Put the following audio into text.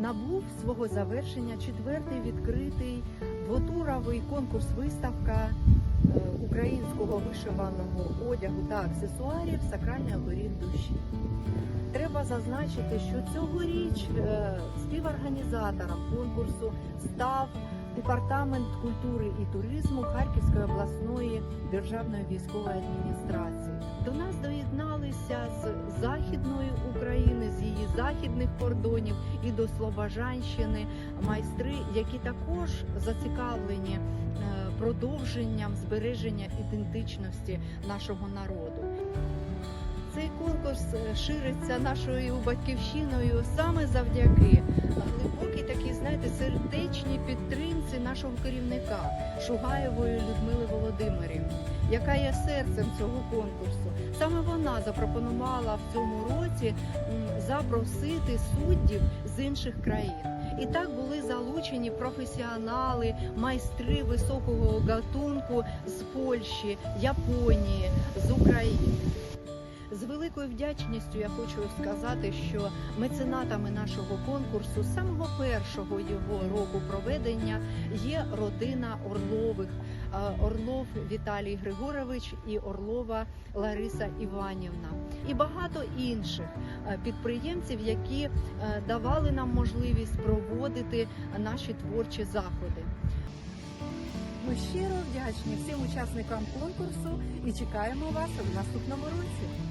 набув свого завершення четвертий відкритий двотуровий конкурс виставка е, українського вишиваного одягу та аксесуарів Сакральний оберіг душі. Треба зазначити, що цьогоріч е, співорганізатором конкурсу став департамент культури і туризму Харківської обласної державної військової адміністрації. Західних кордонів і до Слобожанщини майстри, які також зацікавлені е, продовженням збереження ідентичності нашого народу. Цей конкурс е, шириться нашою батьківщиною саме завдяки глибокій такій, знаєте, сердечній підтримці нашого керівника Шугаєвої Людмили Володимирівни, яка є серцем цього конкурсу. Саме вона запропонувала в цьому році запросити суддів з інших країн. І так були залучені професіонали, майстри високого гатунку з Польщі, Японії, з України. З великою вдячністю я хочу сказати, що меценатами нашого конкурсу з самого першого його року проведення є родина Орлових, Орлов Віталій Григорович і Орлова Лариса Іванівна, і багато інших підприємців, які е, давали нам можливість проводити наші творчі заходи. Ми щиро вдячні всім учасникам конкурсу і чекаємо вас в наступному році.